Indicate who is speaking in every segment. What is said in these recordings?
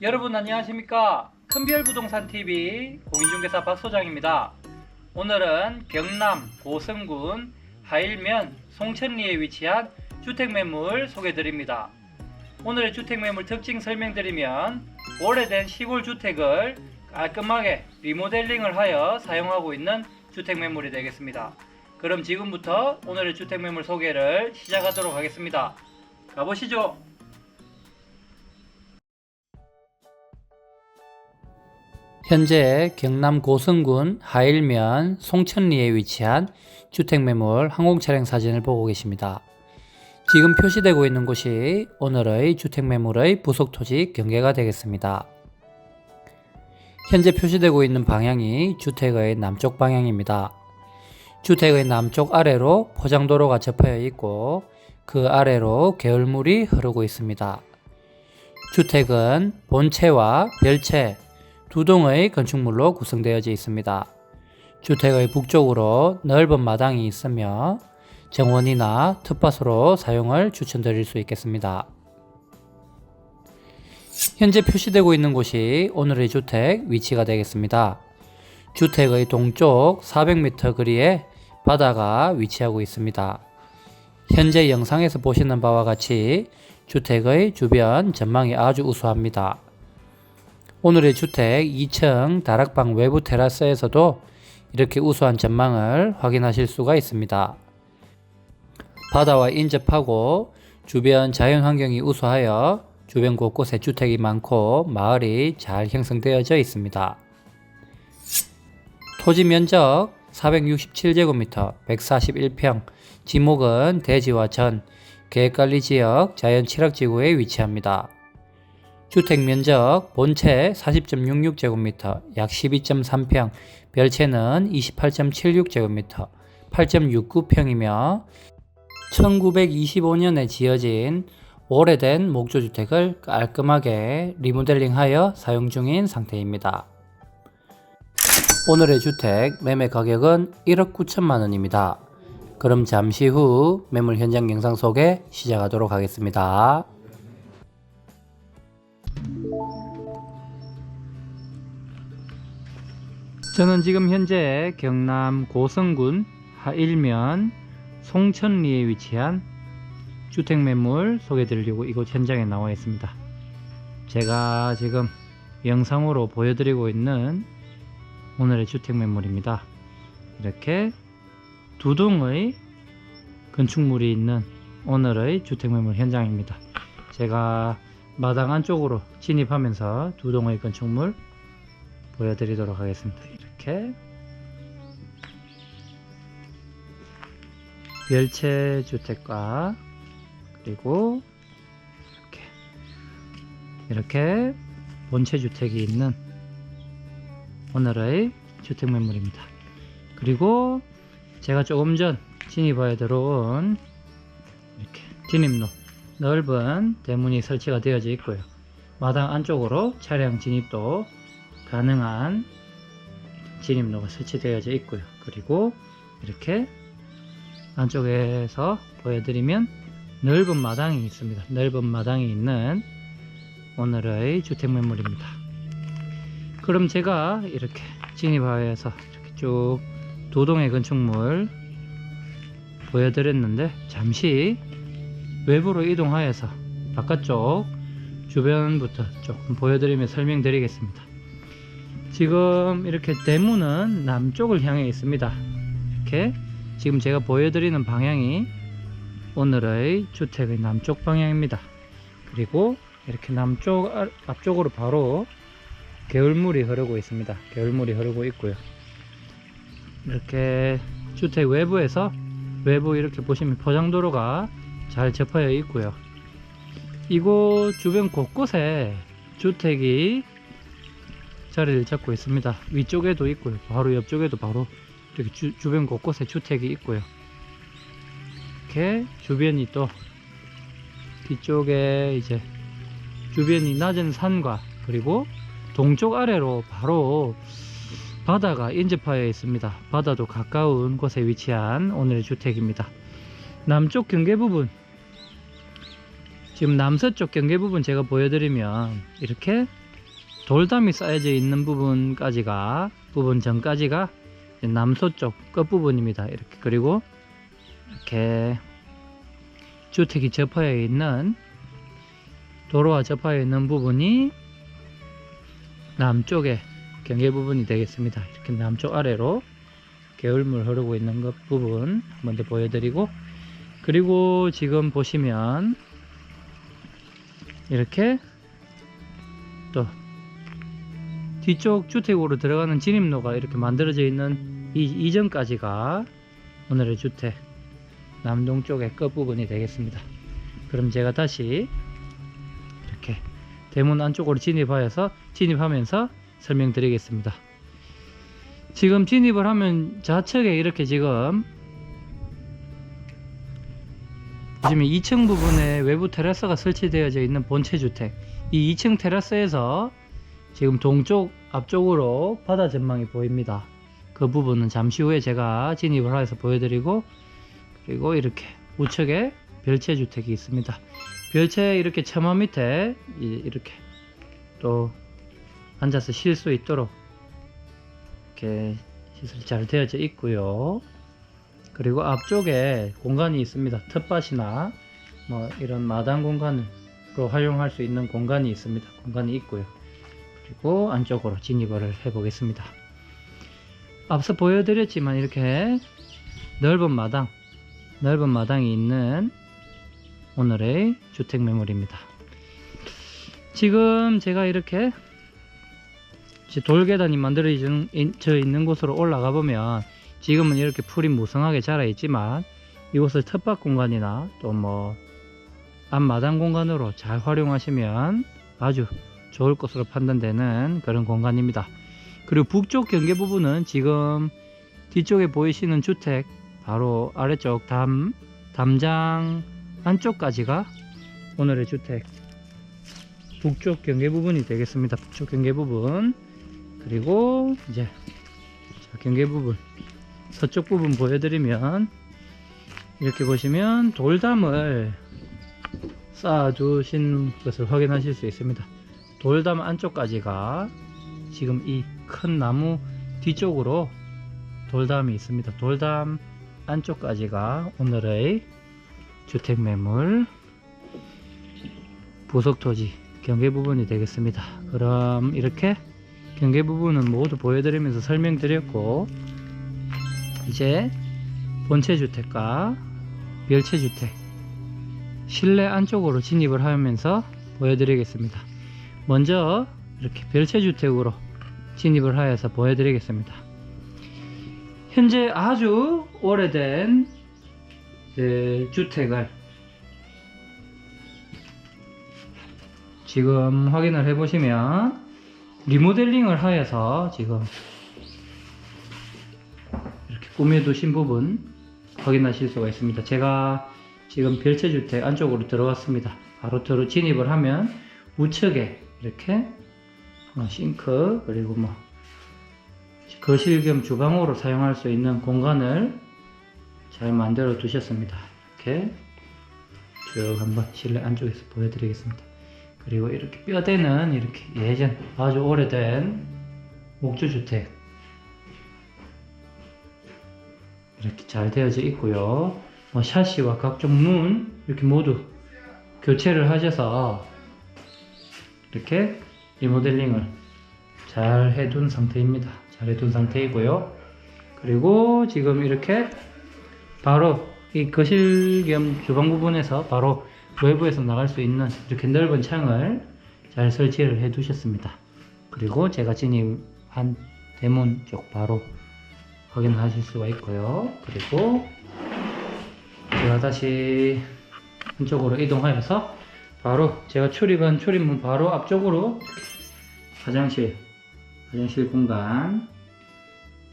Speaker 1: 여러분 안녕하십니까? 큰별부동산TV 공인중개사 박소장입니다. 오늘은 경남 고성군 하일면 송천리에 위치한 주택매물 소개드립니다. 오늘의 주택매물 특징 설명드리면 오래된 시골 주택을 깔끔하게 리모델링을 하여 사용하고 있는 주택매물이 되겠습니다. 그럼 지금부터 오늘의 주택매물 소개를 시작하도록 하겠습니다. 가보시죠. 현재 경남 고성군 하일면 송천리에 위치한 주택 매물 항공 차량 사진을 보고 계십니다. 지금 표시되고 있는 곳이 오늘의 주택 매물의 부속 토지 경계가 되겠습니다. 현재 표시되고 있는 방향이 주택의 남쪽 방향입니다. 주택의 남쪽 아래로 포장도로가 접하여 있고 그 아래로 개울물이 흐르고 있습니다. 주택은 본체와 별채 두 동의 건축물로 구성되어져 있습니다. 주택의 북쪽으로 넓은 마당이 있으며 정원이나 텃밭으로 사용을 추천드릴 수 있겠습니다. 현재 표시되고 있는 곳이 오늘의 주택 위치가 되겠습니다. 주택의 동쪽 400m 거리에 바다가 위치하고 있습니다. 현재 영상에서 보시는 바와 같이 주택의 주변 전망이 아주 우수합니다. 오늘의 주택 2층 다락방 외부 테라스에서도 이렇게 우수한 전망을 확인하실 수가 있습니다. 바다와 인접하고 주변 자연 환경이 우수하여 주변 곳곳에 주택이 많고 마을이 잘 형성되어져 있습니다. 토지 면적 467제곱미터 141평 지목은 대지와 전 계획관리 지역 자연 칠학지구에 위치합니다. 주택 면적 본체 40.66제곱미터 약 12.3평 별채는 28.76제곱미터 8.69평이며 1925년에 지어진 오래된 목조주택을 깔끔하게 리모델링하여 사용 중인 상태입니다. 오늘의 주택 매매 가격은 1억 9천만 원입니다. 그럼 잠시 후 매물 현장 영상 소개 시작하도록 하겠습니다. 저는 지금 현재 경남 고성군 하일면 송천리에 위치한 주택 매물 소개드리려고 이곳 현장에 나와 있습니다. 제가 지금 영상으로 보여드리고 있는 오늘의 주택 매물입니다. 이렇게 두 동의 건축물이 있는 오늘의 주택 매물 현장입니다. 제가 마당 안쪽으로 진입하면서 두 동의 건축물 보여드리도록 하겠습니다. 이렇게 별채 주택과 그리고 이렇게 이렇게 본체 주택이 있는 오늘의 주택 매물입니다. 그리고 제가 조금 전 진입하여 들어온 이렇게 진입로 넓은 대문이 설치가 되어져 있고요. 마당 안쪽으로 차량 진입도 가능한 진입로가 설치되어져 있고요. 그리고 이렇게 안쪽에서 보여드리면 넓은 마당이 있습니다. 넓은 마당이 있는 오늘의 주택 매물입니다. 그럼 제가 이렇게 진입하여서 이렇게 쭉 두 동의 건축물 보여드렸는데 잠시 외부로 이동하여서 바깥쪽 주변부터 조금 보여드리며 설명드리겠습니다. 지금 이렇게 대문은 남쪽을 향해 있습니다. 이렇게 지금 제가 보여드리는 방향이 오늘의 주택의 남쪽 방향입니다. 그리고 이렇게 남쪽 앞쪽으로 바로 개울물이 흐르고 있습니다. 개울물이 흐르고 있고요. 이렇게 주택 외부에서 외부 이렇게 보시면 포장도로가 잘 접하여 있고요. 이곳 주변 곳곳에 주택이 자리를 잡고 있습니다. 위쪽에도 있고요. 바로 옆쪽에도 바로 이렇게 주, 주변 곳곳에 주택이 있고요. 이렇게 주변이 또 뒤쪽에 이제 주변이 낮은 산과 그리고 동쪽 아래로 바로 바다가 인접하여 있습니다. 바다도 가까운 곳에 위치한 오늘의 주택입니다. 남쪽 경계 부분 지금 남서쪽 경계 부분 제가 보여드리면 이렇게 돌담이 쌓여져 있는 부분까지가 부분 전까지가 남서쪽 끝부분입니다. 이렇게 그리고 이렇게 주택이 접하여 있는 도로와 접하여 있는 부분이 남쪽에 경계 부분이 되겠습니다. 이렇게 남쪽 아래로 개울물 흐르고 있는 것 부분 먼저 보여드리고 그리고 지금 보시면 이렇게 또 뒤쪽 주택으로 들어가는 진입로가 이렇게 만들어져 있는 이 이전까지가 오늘의 주택 남동쪽의 끝부분이 되겠습니다. 그럼 제가 다시 이렇게 대문 안쪽으로 진입하여서 진입하면서 설명드리겠습니다. 지금 진입을 하면 좌측에 이렇게 지금 보시면 2층 부분에 외부 테라스가 설치되어져 있는 본체 주택 이 2층 테라스에서 지금 동쪽 앞쪽으로 바다 전망이 보입니다. 그 부분은 잠시 후에 제가 진입을 해서 보여드리고 그리고 이렇게 우측에 별채 주택이 있습니다. 별채 이렇게 처마 밑에 이- 이렇게 또 앉아서 쉴 수 있도록 이렇게 시설이 잘 되어져 있고요. 그리고 앞쪽에 공간이 있습니다. 텃밭이나 뭐 이런 마당 공간으로 활용할 수 있는 공간이 있습니다. 공간이 있고요. 그리고 안쪽으로 진입을 해 보겠습니다. 앞서 보여드렸지만 이렇게 넓은 마당, 넓은 마당이 있는 오늘의 주택 매물입니다. 지금 제가 이렇게 돌계단이 만들어져 있는 곳으로 올라가 보면 지금은 이렇게 풀이 무성하게 자라 있지만 이곳을 텃밭 공간이나 또 뭐 앞마당 공간으로 잘 활용하시면 아주 좋을 것으로 판단되는 그런 공간입니다. 그리고 북쪽 경계 부분은 지금 뒤쪽에 보이시는 주택 바로 아래쪽 담 담장 안쪽까지가 오늘의 주택 북쪽 경계 부분이 되겠습니다. 북쪽 경계 부분 그리고 이제 자, 경계 부분 서쪽 부분 보여드리면 이렇게 보시면 돌담을 쌓아두신 것을 확인하실 수 있습니다. 돌담 안쪽까지가 지금 이 큰 나무 뒤쪽으로 돌담이 있습니다. 돌담 안쪽까지가 오늘의 주택 매물 부속 토지 경계 부분이 되겠습니다. 그럼 이렇게 경계 부분은 모두 보여드리면서 설명드렸고 이제 본체 주택과 별채 주택 실내 안쪽으로 진입을 하면서 보여드리겠습니다. 먼저 이렇게 별채 주택으로 진입을 하여서 보여드리겠습니다. 현재 아주 오래된 그 주택을 지금 확인을 해 보시면 리모델링을 하여서 지금 꾸며두신 부분 확인하실 수가 있습니다. 제가 지금 별채주택 안쪽으로 들어갔습니다. 바로 들어 진입을 하면 우측에 이렇게 어, 싱크 그리고 뭐 거실 겸 주방으로 사용할 수 있는 공간을 잘 만들어 두셨습니다. 이렇게 쭉 한번 실내 안쪽에서 보여드리겠습니다. 그리고 이렇게 뼈대는 이렇게 예전 아주 오래된 목조주택 이렇게 잘 되어져 있고요. 뭐 샤시와 각종 문 이렇게 모두 교체를 하셔서 이렇게 리모델링을 잘 해둔 상태입니다. 잘 해둔 상태이고요. 그리고 지금 이렇게 바로 이 거실 겸 주방 부분에서 바로 외부에서 나갈 수 있는 이렇게 넓은 창을 잘 설치를 해 두셨습니다. 그리고 제가 진입한 대문 쪽 바로 확인하실 수가 있고요. 그리고 제가 다시 한쪽으로 이동하여서 바로 제가 출입한 출입문 바로 앞쪽으로 화장실 화장실 공간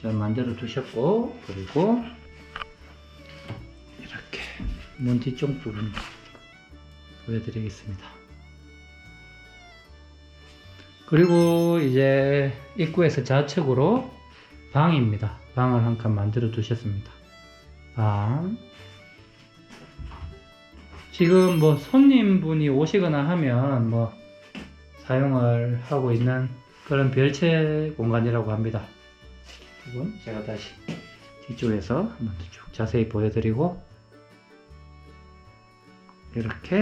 Speaker 1: 잘 만들어 두셨고 그리고 이렇게 문 뒤쪽 부분 보여드리겠습니다. 그리고 이제 입구에서 좌측으로 방입니다. 방을 한 칸 만들어 두셨습니다. 방. 지금 뭐 손님분이 오시거나 하면 뭐 사용을 하고 있는 그런 별채 공간이라고 합니다. 이건 제가 다시 뒤쪽에서 한번 쭉 자세히 보여드리고 이렇게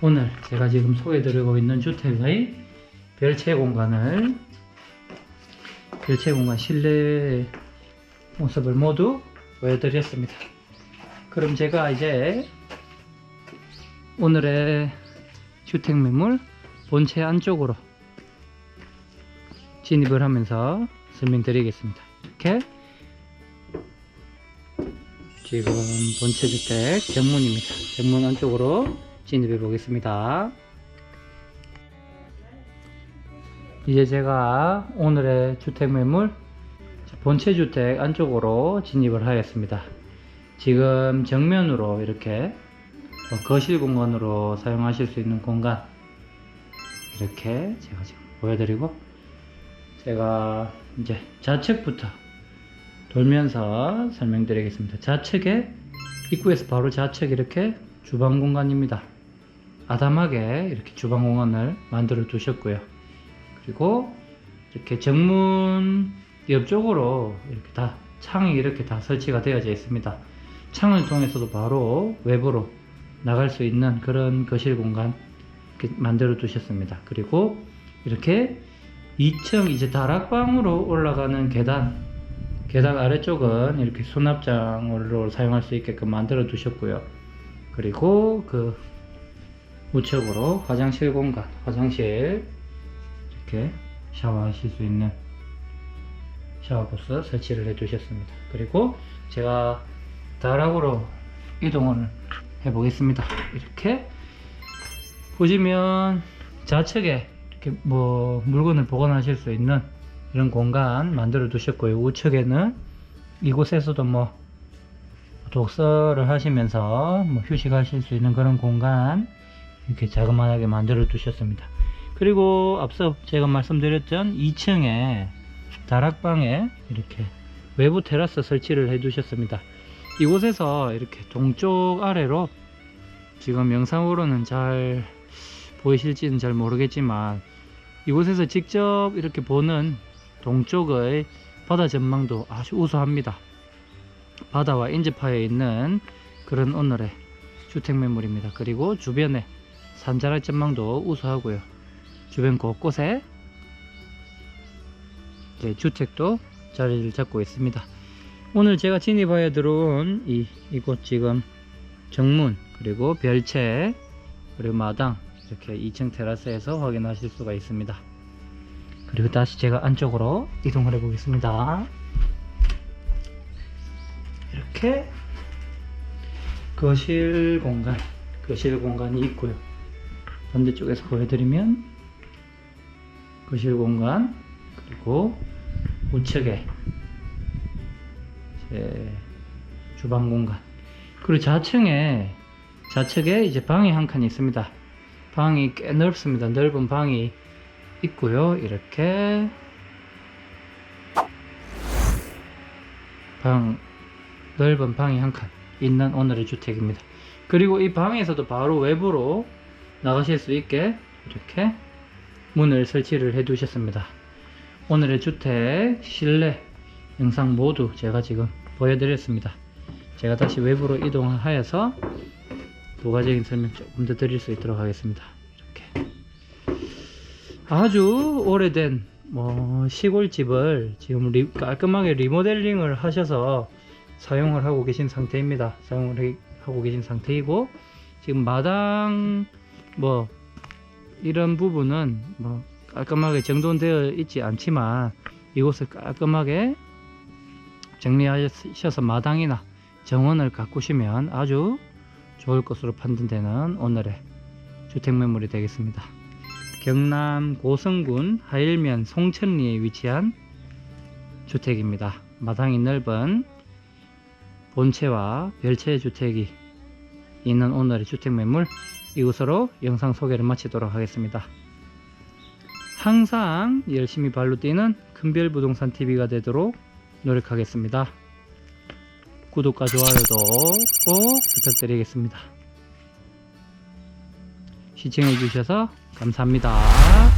Speaker 1: 오늘 제가 지금 소개드리고 있는 주택의 별채 공간을 별채 공간 실내 모습을 모두 보여드렸습니다. 그럼 제가 이제 오늘의 주택 매물 본체 안쪽으로 진입을 하면서 설명드리겠습니다. 이렇게 지금 본체 주택 정문입니다. 정문 안쪽으로 진입해 보겠습니다. 이제 제가 오늘의 주택 매물 본체 주택 안쪽으로 진입을 하였습니다. 지금 정면으로 이렇게 어, 거실 공간으로 사용하실 수 있는 공간 이렇게 제가 지금 보여드리고 제가 이제 좌측부터 돌면서 설명드리겠습니다. 좌측에 입구에서 바로 좌측 이렇게 주방 공간입니다. 아담하게 이렇게 주방 공간을 만들어 두셨고요. 그리고 이렇게 정문 옆쪽으로 이렇게 다 창이 이렇게 다 설치가 되어져 있습니다. 창을 통해서도 바로 외부로 나갈 수 있는 그런 거실 공간 만들어 두셨습니다. 그리고 이렇게 2층 이제 다락방으로 올라가는 계단 계단 아래쪽은 이렇게 수납장으로 사용할 수 있게끔 만들어 두셨고요. 그리고 그 우측으로 화장실 공간, 화장실 이렇게 샤워하실 수 있는 샤워부스 설치를 해 두셨습니다. 그리고 제가 다락으로 이동을 해 보겠습니다. 이렇게 보시면 좌측에 이렇게 뭐 물건을 보관하실 수 있는 이런 공간 만들어 두셨고요. 우측에는 이곳에서도 뭐 독서를 하시면서 뭐 휴식하실 수 있는 그런 공간 이렇게 자그마하게 만들어 두셨습니다. 그리고 앞서 제가 말씀드렸던 2층에 다락방에 이렇게 외부 테라스 설치를 해 두셨습니다. 이곳에서 이렇게 동쪽 아래로 지금 영상으로는 잘 보이실지는 잘 모르겠지만 이곳에서 직접 이렇게 보는 동쪽의 바다 전망도 아주 우수합니다. 바다와 인접하여 있는 그런 오늘의 주택 매물입니다. 그리고 주변에 산자락 전망도 우수하고요. 주변 곳곳에 주택도 자리를 잡고 있습니다. 오늘 제가 진입하여 들어온 이, 이곳 지금 정문 그리고 별채 그리고 마당 이렇게 2층 테라스에서 확인하실 수가 있습니다. 그리고 다시 제가 안쪽으로 이동을 해 보겠습니다. 이렇게 거실 공간, 거실 공간이 있고요. 반대쪽에서 보여드리면 거실 공간 그리고 우측에 주방 공간 그리고 좌층에 좌측에 이제 방이 한칸 있습니다. 방이 꽤 넓습니다. 넓은 방이 있고요. 이렇게 방 넓은 방이 한 칸 있는 오늘의 주택입니다. 그리고 이 방에서도 바로 외부로 나가실 수 있게 이렇게 문을 설치를 해 두셨습니다. 오늘의 주택 실내 영상 모두 제가 지금 보여드렸습니다. 제가 다시 외부로 이동하여서 부가적인 설명 조금 더 드릴 수 있도록 하겠습니다. 이렇게 아주 오래된 뭐 시골집을 지금 리- 깔끔하게 리모델링을 하셔서 사용을 하고 계신 상태입니다. 사용을 해- 하고 계신 상태이고 지금 마당 뭐 이런 부분은 뭐 깔끔하게 정돈되어 있지 않지만 이곳을 깔끔하게 정리하셔서 마당이나 정원을 가꾸시면 아주 좋을 것으로 판단되는 오늘의 주택 매물이 되겠습니다. 경남 고성군 하일면 송천리에 위치한 주택입니다. 마당이 넓은 본체와 별채 주택이 있는 오늘의 주택 매물 이곳으로 영상 소개를 마치도록 하겠습니다. 항상 열심히 발로 뛰는 큰별 부동산 TV가 되도록 노력하겠습니다. 구독과 좋아요도 꼭 부탁드리겠습니다. 시청해 주셔서 감사합니다.